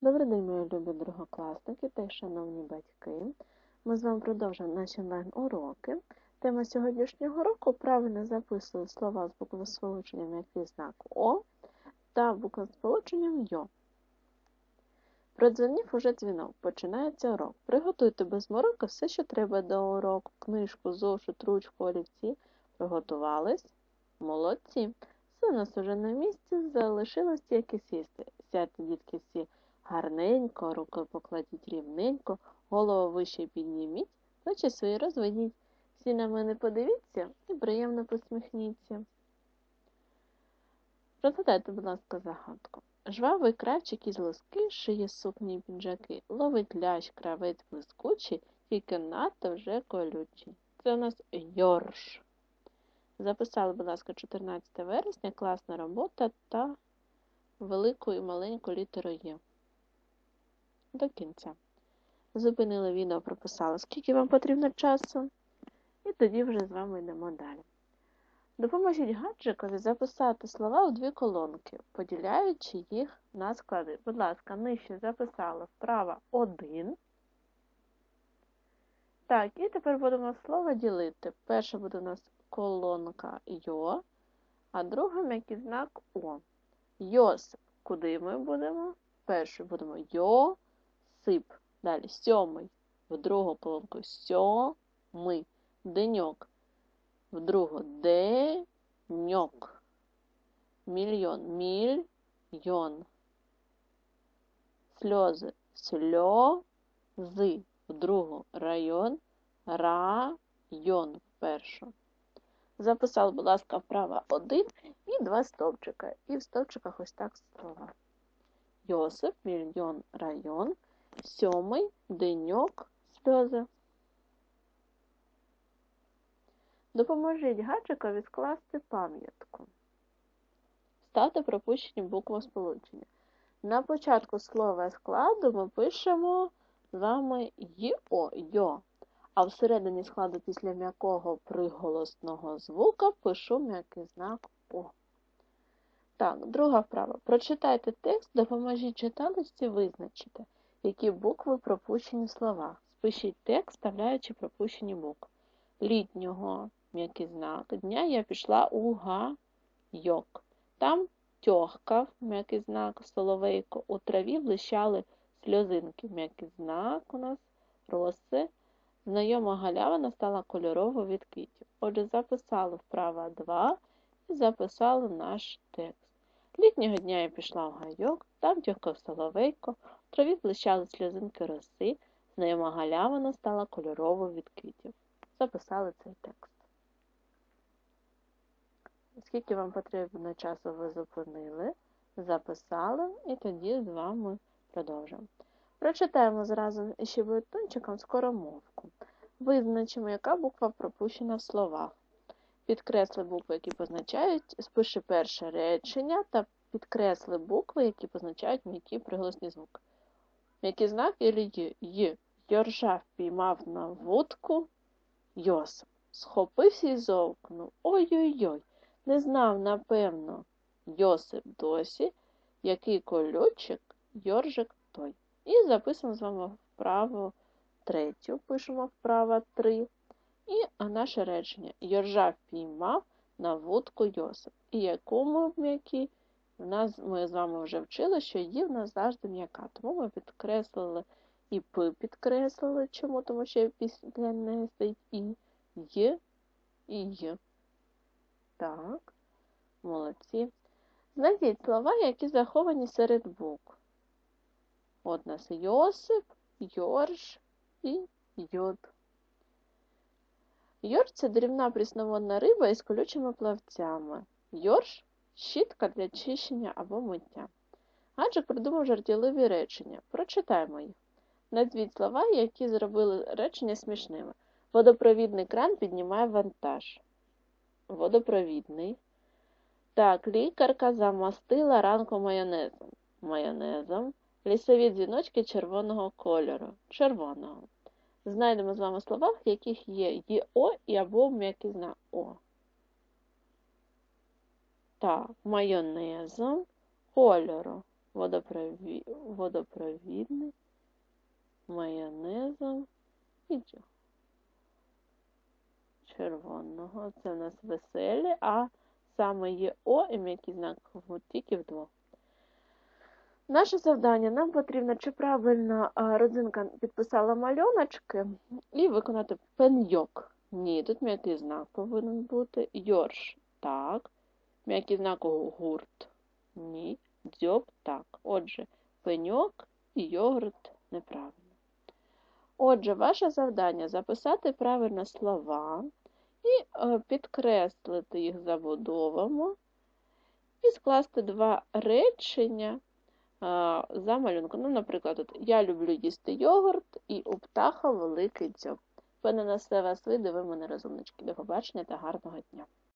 Добрий день, мої любі другокласники та й шановні батьки. Ми з вами продовжуємо наші онлайн-уроки. Тема сьогоднішнього року правильно записую слова з буквосполученням, який знак О та буквосполученням Йо. Продзвонів уже дзвінок, починається урок. Приготуйте без мороки все, що треба до уроку, книжку, зошит, ручку, олівці. Приготувались? Молодці! Все у нас уже на місці, залишилось тільки сісти. Сядьте, дітки, всі гарненько, руки покладіть рівненько, голову вище підніміть, плечі свої розведіть. Всі на мене подивіться і приємно посміхніться. Розгадайте, будь ласка, загадку. Жвавий кравчик із лоски шиє сукні й піджаки, ловить лящ, кравець блискучий, тільки надто вже колючий. Це у нас йорш. Записали, будь ласка, 14 вересня, класна робота та велику і маленьку літеру Є. До кінця. Зупинили відео, прописали, скільки вам потрібно часу, і тоді вже з вами йдемо далі. Допоможіть гаджикові записати слова у дві колонки, поділяючи їх на склади. Будь ласка, нижче записали вправо 1. Так, і тепер будемо слово ділити. Перше буде у нас колонка Йо, а друга м'який знак О. Йос, куди ми будемо? Перший будемо Йо, сип. Далі сьомий. В другу колонку сьомий. Деньок. В другу деньок. Мільйон. Мільйон. Сльози. Сльози. В другу район. Район в першу. Записав, будь ласка, вправо один і два стовпчика. І в стовпчиках ось так слова. Йосип, мільйон, район, сьомий, деньок, сльози. Допоможіть гаджикові скласти пам'ятку. Ставте пропущені буквосполучення. На початку слова складу ми пишемо з вами ЙО, йо. А всередині складу після м'якого приголосного звука пишу м'який знак О. Так, друга вправа. Прочитайте текст, допоможіть читалості визначити, які букви пропущені в словах. Спишіть текст, вставляючи пропущені букви. Літнього м'який знак. Дня я пішла у гайок. Там тьохкав м'який знак, соловейко. У траві блищали сльозинки. М'який знак у нас роси. Знайома галявина стала кольоровою від квітів. Отже, записали вправа 2 і записали наш текст. Літнього дня я пішла в гайок, там тьохкав соловейко, в траві блищали сльозинки роси, знайома галявина стала кольоровою від квітів. Записали цей текст. Скільки вам потрібно часу ви зупинили, записали і тоді з вами продовжимо. Прочитаємо зразу ще бетончиком скоромовку. Визначимо, яка буква пропущена в словах. Підкресли букви, які позначають, спиши перше речення та підкресли букви, які позначають м'які приголосні звуки. М'який знак ілі Й. Йоржа впіймав на вудку Йосип. Схопився і зовкнув. Ой-ой-ой, не знав, напевно, Йосип досі, який колючик Йоржик той. І записуємо з вами вправо третю, пишемо вправо 3. І наше речення Йоржа впіймав на вудку Йосип. І якому м'який? В нас ми з вами вже вчили, що є в нас завжди м'яка. Тому ми підкреслили і П підкреслили. Чому? Тому що після неї стоїть і Й і Й. Так, молодці. Знайдіть слова, які заховані серед букв. От нас Йосип, Йорж і Йод. Йорж це дрібна прісноводна риба із колючими плавцями. Йорж щітка для чищення або миття. Гаджик придумав жартівливі речення. Прочитаємо їх. Назвіть слова, які зробили речення смішними. Водопровідний кран піднімає вантаж. Водопровідний. Так, лікарка замастила ранку майонезом. Майонезом. Лісові дзвіночки червоного кольору. Червоного. Знайдемо з вами слова, в яких є ЄО і або знак О. Так, майонезом, кольору. водопрові... водопровідний, майонезом і червоного. Це у нас веселі, а саме є О і м'який знак тільки вдвох. Наше завдання нам потрібно, чи правильно родзинка підписала мальоночки і виконати пеньйок. Ні, тут м'який знак повинен бути. Йорш так. М'який знак гурт. Ні. Дзьоб так. Отже, пеньок і йогурт неправильно. Отже, ваше завдання записати правильно слова і підкреслити їх забудовами і скласти два речення за малюнком. Ну, наприклад, от, я люблю їсти йогурт і у птаха великий дзьоб. Пане на все вас вийде, ви мене розумнички. До побачення та гарного дня.